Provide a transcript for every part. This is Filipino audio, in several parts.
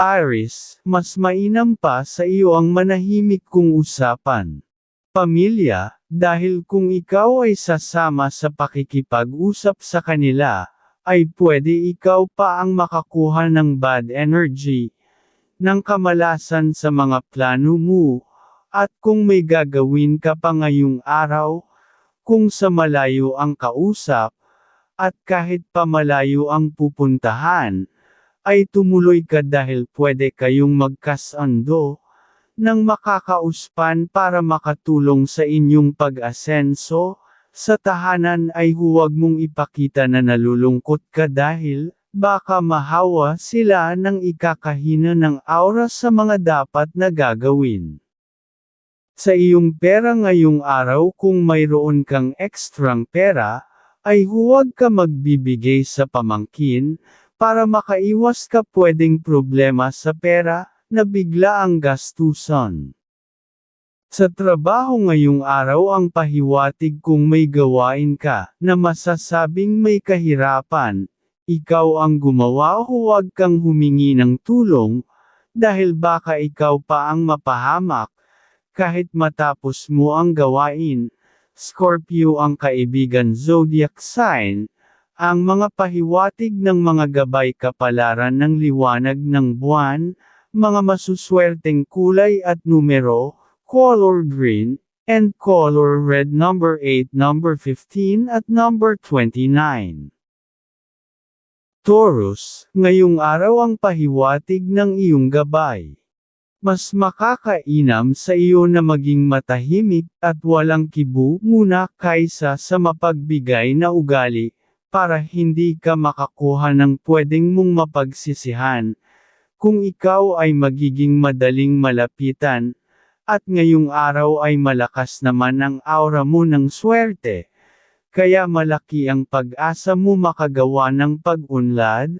Aris, mas mainam pa sa iyo ang manahimik kong usapan. Pamilya, dahil kung ikaw ay sasama sa pakikipag-usap sa kanila, ay pwede ikaw pa ang makakuha ng bad energy, ng kamalasan sa mga plano mo, at kung may gagawin ka pa ngayong araw, kung sa malayo ang kausap, at kahit pa malayo ang pupuntahan, ay tumuloy ka dahil pwede kayong magkasando, ng makakauspan para makatulong sa inyong pag-asenso, sa tahanan ay huwag mong ipakita na nalulungkot ka dahil, baka mahawa sila ng ikakahina ng aura sa mga dapat na gagawin. Sa iyong pera ngayong araw kung mayroon kang ekstrang pera, ay huwag ka magbibigay sa pamangkin, para makaiwas ka pwedeng problema sa pera, na bigla ang gastusan. Sa trabaho ngayong araw ang pahiwatig kung may gawain ka, na masasabing may kahirapan, ikaw ang gumawa huwag kang humingi ng tulong, dahil baka ikaw pa ang mapahamak, kahit matapos mo ang gawain. Scorpio ang kaibigan zodiac sign, ang mga pahiwatig ng mga gabay kapalaran ng liwanag ng buwan, mga masuswerteng kulay at numero, color green, and color red number 8 number 15 at number 29. Taurus, ngayong araw ang pahiwatig ng iyong gabay. Mas makakainam sa iyo na maging matahimik at walang kibu muna kaysa sa mapagbigay na ugali, para hindi ka makakuha ng pwedeng mong mapagsisihan. Kung ikaw ay magiging madaling malapitan, at ngayong araw ay malakas naman ang aura mo ng swerte, kaya malaki ang pag-asa mo makagawa ng pag-unlad,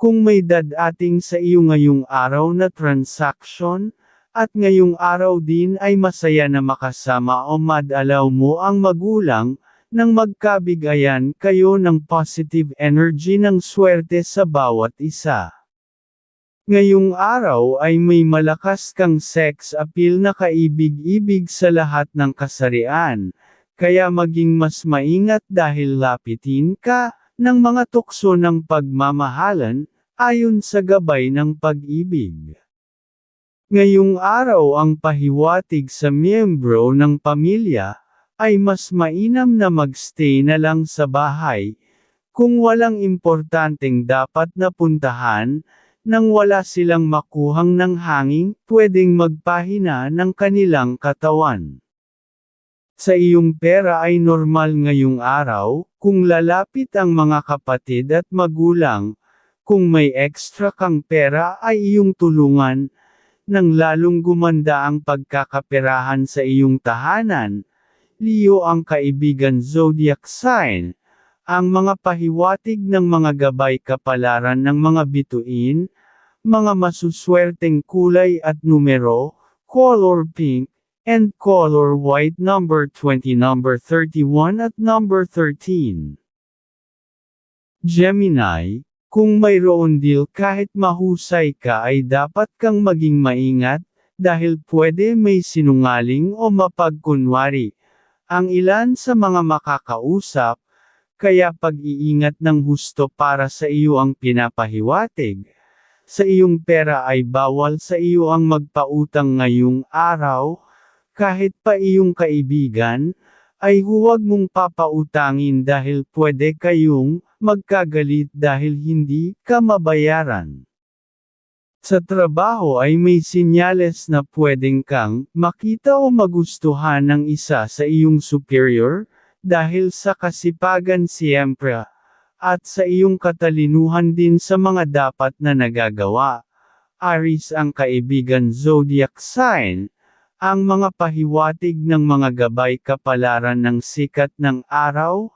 kung may dadating sa iyo ngayong araw na transaction, at ngayong araw din ay masaya na makasama o madalaw mo ang magulang, nang magkabigayan kayo ng positive energy ng swerte sa bawat isa. Ngayong araw ay may malakas kang sex appeal na kaibig-ibig sa lahat ng kasarian, kaya maging mas maingat dahil lapitin ka, ng mga tukso ng pagmamahalan, ayon sa gabay ng pag-ibig. Ngayong araw ang pahiwatig sa miyembro ng pamilya, ay mas mainam na magstay na lang sa bahay, kung walang importanteng dapat na puntahan, nang wala silang makuhang ng hangin, pwedeng magpahina ng kanilang katawan. Sa iyong pera ay normal ngayong araw, kung lalapit ang mga kapatid at magulang, kung may extra kang pera ay iyong tulungan, nang lalong gumanda ang pagkakaperahan sa iyong tahanan, Leo ang kaibigan zodiac sign, ang mga pahiwatig ng mga gabay kapalaran ng mga bituin, mga masuswerteng kulay at numero, color pink, and color white number 20 number 31 at number 13. Gemini, kung mayroon deal kahit mahusay ka ay dapat kang maging maingat, dahil pwede may sinungaling o mapagkunwari, ang ilan sa mga makakausap, kaya pag-iingat ng husto para sa iyo ang pinapahiwatig. Sa iyong pera ay bawal sa iyo ang magpautang ngayong araw, kahit pa iyong kaibigan, ay huwag mong papautangin dahil pwede kayong magkagalit dahil hindi ka mabayaran. Sa trabaho ay may sinyales na pwedeng kang makita o magustuhan ng isa sa iyong superior, dahil sa kasipagan siyempre, at sa iyong katalinuhan din sa mga dapat na nagagawa. Aris ang kaibigan zodiac sign, ang mga pahiwatig ng mga gabay kapalaran ng sikat ng araw,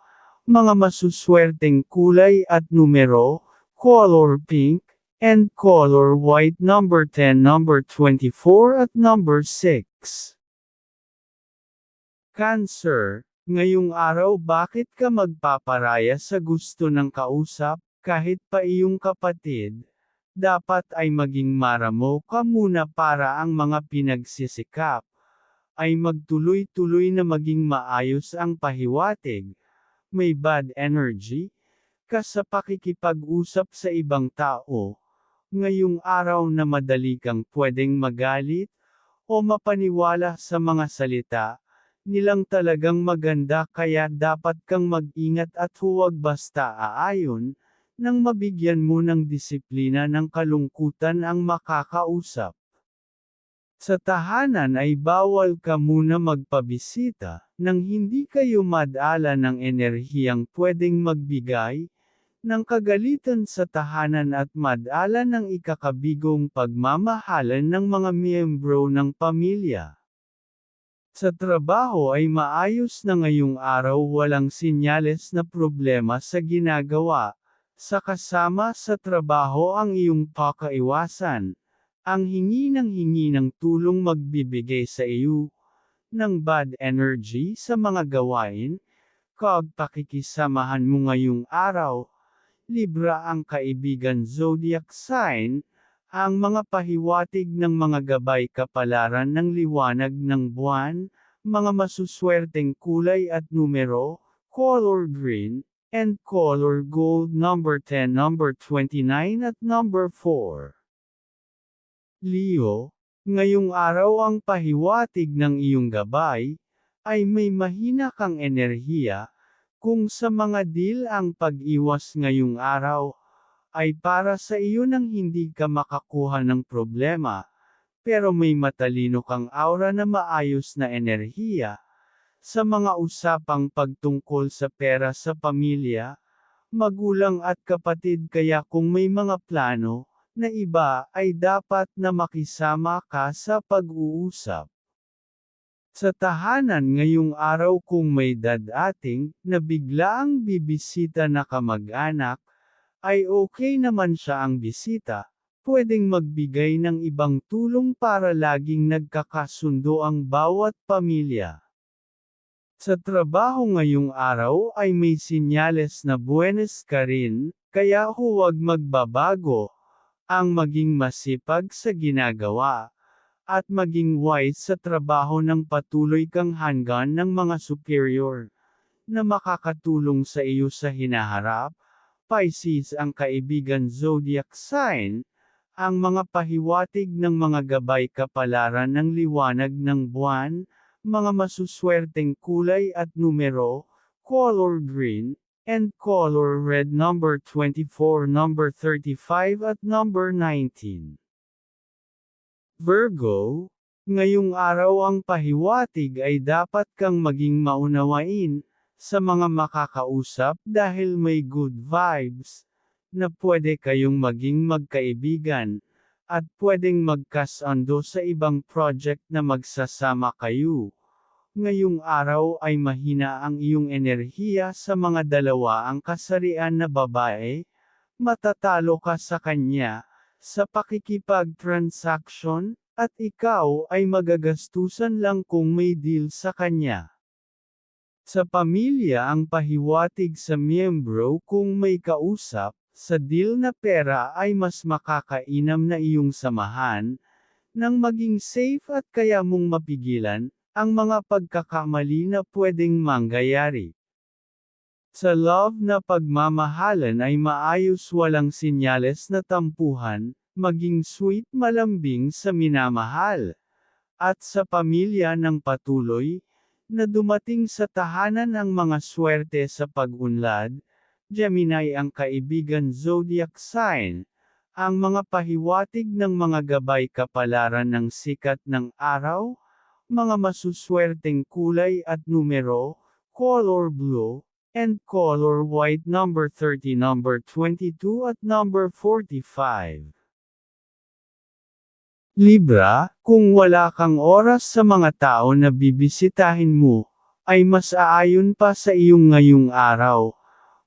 mga masuswerteng kulay at numero, color pink, and color white number 10 number 24 at number 6. Cancer, ngayong araw bakit ka magpaparaya sa gusto ng kausap, kahit pa iyong kapatid, dapat ay maging maramo ka muna para ang mga pinagsisikap, ay magtuloy-tuloy na maging maayos ang pahiwatig, may bad energy, ka sa pakikipag-usap sa ibang tao, ngayong araw na madali kang pwedeng magalit, o mapaniwala sa mga salita, nilang talagang maganda kaya dapat kang mag-ingat at huwag basta aayon, nang mabigyan mo ng disiplina ng kalungkutan ang makakausap. Sa tahanan ay bawal ka muna magpabisita, nang hindi kayo madala ng enerhiyang pwedeng magbigay, ng kagalitan sa tahanan at madala ng ikakabigong pagmamahalan ng mga miyembro ng pamilya. Sa trabaho ay maayos na ngayong araw walang sinyales na problema sa ginagawa, sa kasama sa trabaho ang iyong pakaiwasan, ang hingi ng hingi ng tulong magbibigay sa iyo, ng bad energy sa mga gawain, kag pakikisamahan mo ngayong araw, Libra ang kaibigan zodiac sign, ang mga pahiwatig ng mga gabay kapalaran ng liwanag ng buwan, mga masuswerteng kulay at numero, color green, and color gold number 10 number 29 at number 4. Leo, ngayong araw ang pahiwatig ng iyong gabay, ay may mahina kang enerhiya, kung sa mga deal ang pag-iwas ngayong araw, ay para sa iyo nang hindi ka makakuha ng problema, pero may matalino kang aura na maayos na enerhiya, sa mga usapang pagtungkol sa pera sa pamilya, magulang at kapatid kaya kung may mga plano, na iba ay dapat na makisama ka sa pag-uusap. Sa tahanan ngayong araw kung may dadating, na bigla ang bibisita na kamag-anak, ay okay naman siya ang bisita, pwedeng magbigay ng ibang tulong para laging nagkakasundo ang bawat pamilya. Sa trabaho ngayong araw ay may sinyales na buenas ka rin, kaya huwag magbabago, ang maging masipag sa ginagawa, at maging wise sa trabaho ng patuloy kang hanggan ng mga superior, na makakatulong sa iyo sa hinaharap, Pisces ang kaibigan zodiac sign, ang mga pahiwatig ng mga gabay kapalaran ng liwanag ng buwan, mga masuswerteng kulay at numero, color green, and color red number 24 number 35 at number 19. Virgo, ngayong araw ang pahiwatig ay dapat kang maging maunawain, sa mga makakausap dahil may good vibes, na pwede kayong maging magkaibigan, at pwedeng magkasando sa ibang project na magsasama kayo. Ngayong araw ay mahina ang iyong enerhiya sa mga dalawa ang kasarian na babae, matatalo ka sa kanya, sa pakikipag-transaction, at ikaw ay magagastusan lang kung may deal sa kanya. Sa pamilya ang pahiwatig sa miyembro kung may kausap, sa deal na pera ay mas makakainam na iyong samahan, nang maging safe at kaya mong mapigilan, ang mga pagkakamali na pwedeng mangyayari. Sa love na pagmamahalan ay maayos walang sinyales na tampuhan, maging sweet malambing sa minamahal. At sa pamilya ng patuloy, na dumating sa tahanan ang mga swerte sa pag-unlad, Gemini ang kaibigan zodiac sign, ang mga pahiwatig ng mga gabay kapalaran ng sikat ng araw, mga masuswerteng kulay at numero, color blue, and color white number 30 number 22 at number 45. Libra, kung wala kang oras sa mga tao na bibisitahin mo, ay mas aayon pa sa iyong ngayong araw,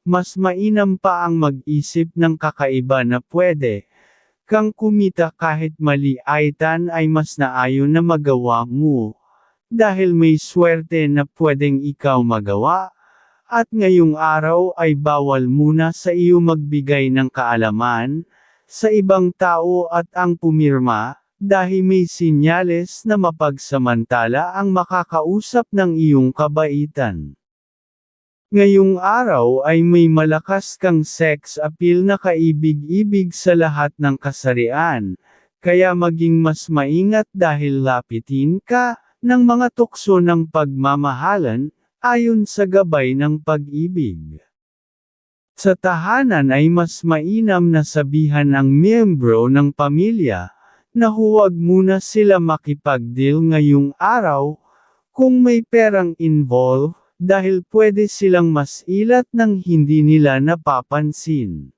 mas mainam pa ang mag-isip ng kakaiba na pwede. Kang kumita kahit mali aitan ay mas naayon na magawa mo. Dahil may swerte na pwedeng ikaw magawa. At ngayong araw ay bawal muna sa iyo magbigay ng kaalaman, sa ibang tao at ang pumirma, dahil may sinyales na mapagsamantala ang makakausap ng iyong kabaitan. Ngayong araw ay may malakas kang sex appeal na kaibig-ibig sa lahat ng kasarian, kaya maging mas maingat dahil lapitin ka ng mga tukso ng pagmamahalan, ayon sa gabay ng pag-ibig. Sa tahanan ay mas mainam na sabihan ang miyembro ng pamilya, na huwag muna sila makipag-deal ngayong araw, kung may perang involved, dahil pwede silang mas ilat ng hindi nila napapansin.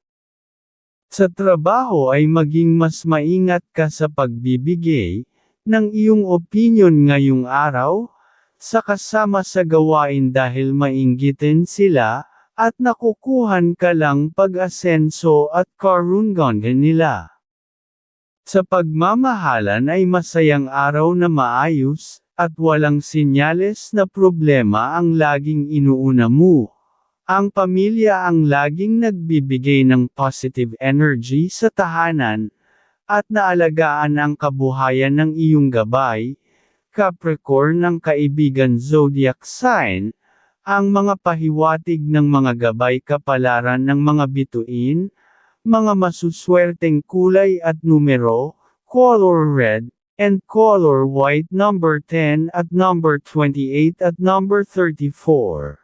Sa trabaho ay maging mas maingat ka sa pagbibigay ng iyong opinion ngayong araw, sa kasama sa gawain dahil mainggitin sila, at nakukuhan ka lang pag-asenso at karungangan nila. Sa pagmamahalan ay masayang araw na maayos, at walang sinyales na problema ang laging inuuna mo. Ang pamilya ang laging nagbibigay ng positive energy sa tahanan, at naalagaan ang kabuhayan ng iyong gabay, Capricorn ng kaibigan zodiac sign, ang mga pahiwatig ng mga gabay kapalaran ng mga bituin, mga masuswerteng kulay at numero, color red, and color white number 10 at number 28 at number 34.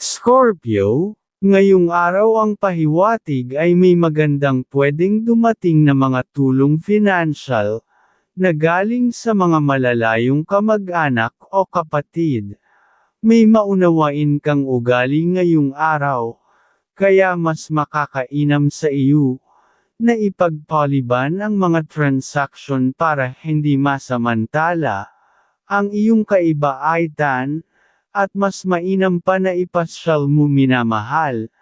Scorpio, ngayong araw ang pahiwatig ay may magandang pwedeng dumating na mga tulong financial, na galing sa mga malalayong kamag-anak o kapatid. May maunawain kang ugali ngayong araw, kaya mas makakainam sa iyo, na ipagpaliban ang mga transaction para hindi masamantala, ang iyong kaibaitan, at mas mainam pa na ipasyal mo minamahal,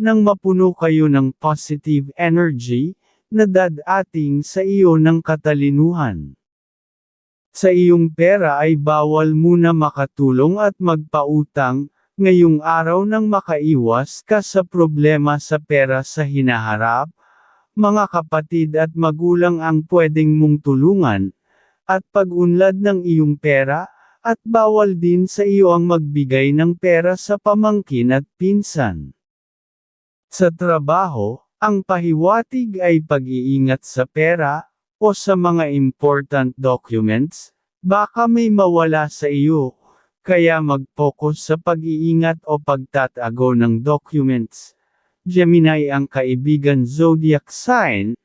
nang mapuno kayo ng positive energy, na dadating sa iyo ng katalinuhan. Sa iyong pera ay bawal muna makatulong at magpautang, ngayong araw nang makaiwas ka sa problema sa pera sa hinaharap, mga kapatid at magulang ang pwedeng mong tulungan, at pag-unlad ng iyong pera, at bawal din sa iyo ang magbigay ng pera sa pamangkin at pinsan. Sa trabaho, ang pahiwatig ay pag-iingat sa pera, o sa mga important documents, baka may mawala sa iyo, kaya mag-focus sa pag-iingat o pagtatago ng documents. Gemini ang kaibigan zodiac sign,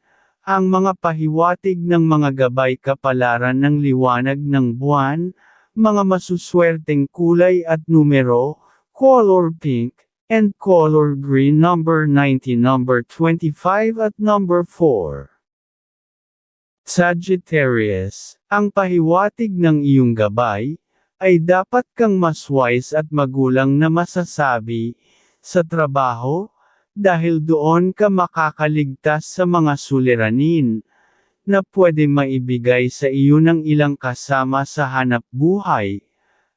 ang mga pahiwatig ng mga gabay kapalaran ng liwanag ng buwan, mga masuswerteng kulay at numero, color pink, and color green number 90 number 25 at number 4. Sagittarius, ang pahiwatig ng iyong gabay, ay dapat kang mas wise at magulang na masasabi, sa trabaho, dahil doon ka makakaligtas sa mga suliranin, na pwede maibigay sa iyo ng ilang kasama sa hanap buhay,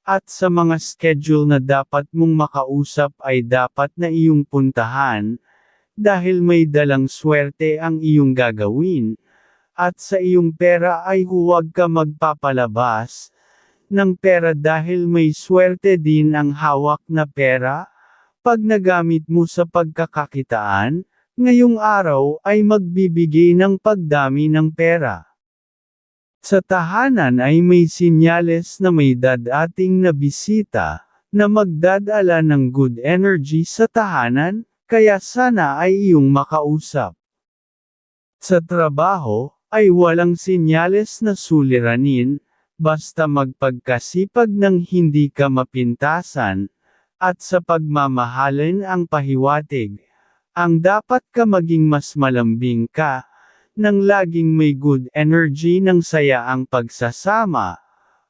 at sa mga schedule na dapat mong makausap ay dapat na iyong puntahan, dahil may dalang swerte ang iyong gagawin, at sa iyong pera ay huwag ka magpapalabas ng pera dahil may swerte din ang hawak na pera. Pag nagamit mo sa pagkakakitaan, ngayong araw ay magbibigay ng pagdami ng pera. Sa tahanan ay may sinyales na may dadating na bisita, na magdadala ng good energy sa tahanan, kaya sana ay iyong makausap. Sa trabaho, ay walang sinyales na suliranin, basta magpagkasipag ng hindi ka mapintasan, at sa pagmamahalin ang pahiwatig, ang dapat ka maging mas malambing ka, nang laging may good energy ng saya ang pagsasama.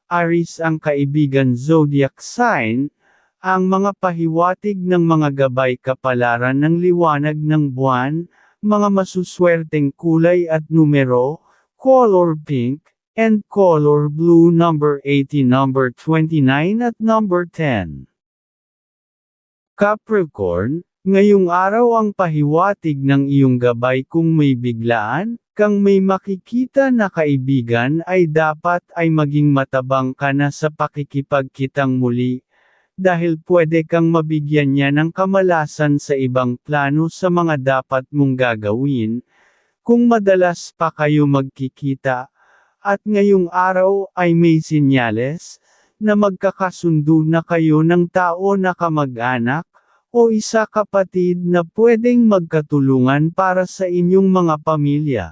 Aris ang kaibigan zodiac sign, ang mga pahiwatig ng mga gabay kapalaran ng liwanag ng buwan, mga masuswerteng kulay at numero, color pink, and color blue number 80 number 29 at number 10. Capricorn, Ngayong araw ang pahiwatig ng iyong gabay kung may biglaan, kang may makikita na kaibigan ay dapat ay maging matabang ka na sa pakikipagkitang muli, dahil pwede kang mabigyan niya ng kamalasan sa ibang plano sa mga dapat mong gagawin, kung madalas pa kayo magkikita, at ngayong araw ay may sinyales, na magkakasundo na kayo ng tao na kamag-anak, o isa kapatid na pwedeng magkatulungan para sa inyong mga pamilya.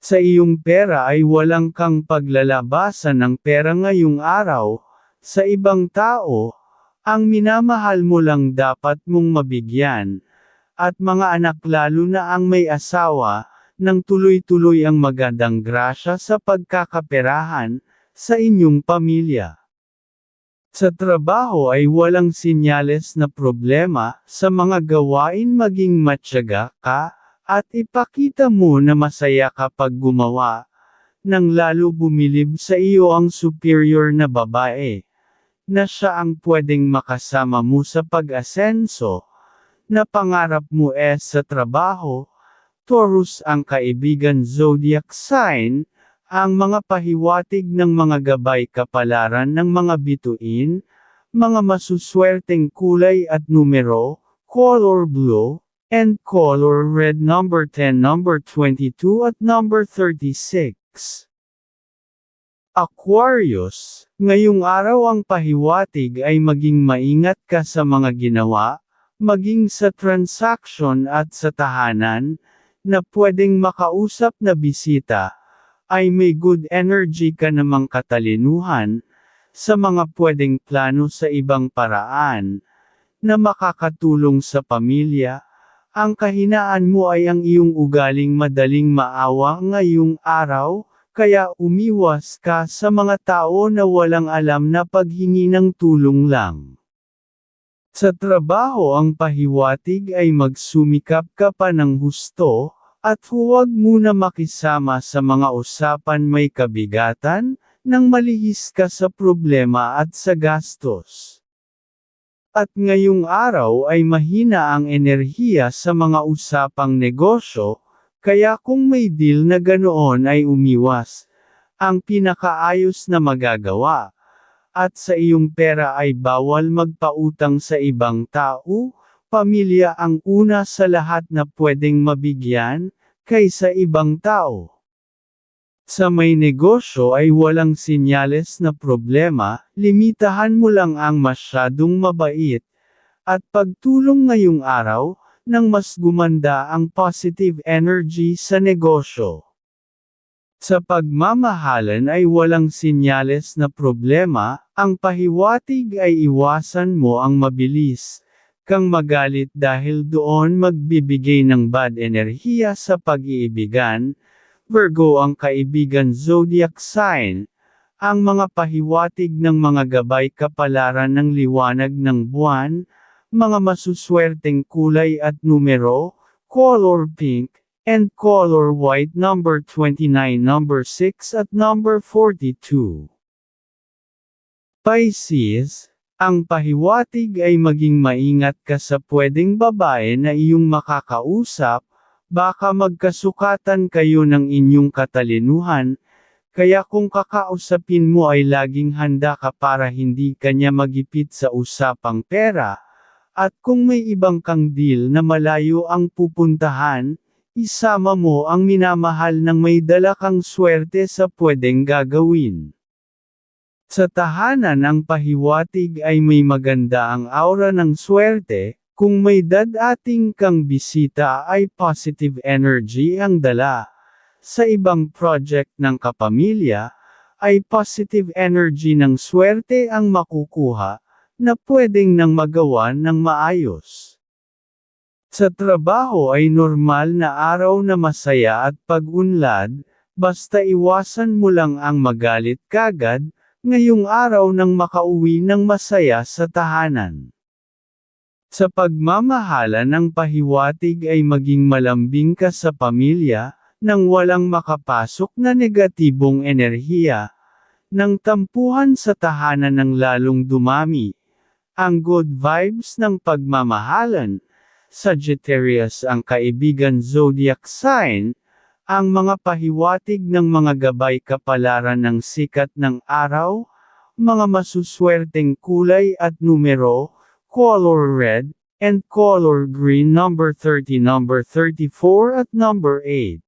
Sa iyong pera ay walang kang paglalabasan ng pera ngayong araw, sa ibang tao, ang minamahal mo lang dapat mong mabigyan, at mga anak lalo na ang may asawa, nang tuloy-tuloy ang magandang grasya sa pagkakaperahan, sa inyong pamilya. Sa trabaho ay walang sinyales na problema, sa mga gawain maging matyaga ka, at ipakita mo na masaya kapag gumawa, nang lalo bumilib sa iyo ang superior na babae, na siya ang pwedeng makasama mo sa pag-asenso, na pangarap mo eh sa trabaho, Taurus ang kaibigan zodiac sign, ang mga pahiwatig ng mga gabay kapalaran ng mga bituin, mga masuswerteng kulay at numero, color blue, and color red number 10 number 22 at number 36. Aquarius, ngayong araw ang pahiwatig ay maging maingat ka sa mga ginawa, maging sa transaction at sa tahanan, na pwedeng makausap na bisita, ay may good energy ka namang katalinuhan, sa mga pwedeng plano sa ibang paraan, na makakatulong sa pamilya, ang kahinaan mo ay ang iyong ugaling madaling maawa ngayong araw, kaya umiwas ka sa mga tao na walang alam na paghingi ng tulong lang. Sa trabaho ang pahiwatig ay magsumikap ka pa ng husto, at huwag muna makisama sa mga usapan may kabigatan, nang malihis ka sa problema at sa gastos. At ngayong araw ay mahina ang enerhiya sa mga usapang negosyo, kaya kung may deal na ganoon ay umiwas. Ang pinakaayos na magagawa. At sa iyong pera ay bawal magpautang sa ibang tao, Pamilya ang una sa lahat na pwedeng mabigyan, kaysa ibang tao. Sa may negosyo ay walang sinyales na problema, limitahan mo lang ang masyadong mabait, at pagtulong ngayong araw, nang mas gumanda ang positive energy sa negosyo. Sa pagmamahalan ay walang sinyales na problema, ang pahiwatig ay iwasan mo ang mabilis, kang magalit dahil doon magbibigay ng bad enerhiya sa pag-iibigan, Virgo ang kaibigan zodiac sign, ang mga pahiwatig ng mga gabay kapalaran ng liwanag ng buwan, mga masuswerteng kulay at numero, color pink, and color white number 29 number 6 at number 42. Pisces, ang pahiwatig ay maging maingat ka sa pwedeng babae na iyong makakausap, baka magkasukatan kayo ng inyong katalinuhan, kaya kung kakausapin mo ay laging handa ka para hindi kanya magipit sa usapang pera, at kung may ibang kang deal na malayo ang pupuntahan, isama mo ang minamahal ng may dala kang swerte sa pwedeng gagawin. Sa tahanan ang pahiwatig ay may maganda ang aura ng swerte, kung may dadating kang bisita ay positive energy ang dala. Sa ibang project ng kapamilya, ay positive energy ng swerte ang makukuha, na pwedeng nang magawa ng maayos. Sa trabaho ay normal na araw na masaya at pag-unlad, basta iwasan mo lang ang magalit kagad, ngayong araw nang makauwi ng masaya sa tahanan. Sa pagmamahala ng pahiwatig ay maging malambing ka sa pamilya, nang walang makapasok na negatibong enerhiya, nang tampuhan sa tahanan ng lalong dumami. Ang good vibes ng pagmamahalan, Sagittarius ang kaibigan zodiac sign, ang mga pahiwatig ng mga gabay kapalaran ng sikat ng araw, mga masuswerteng kulay at numero, color red, and color green number 30 number 34 at number 8.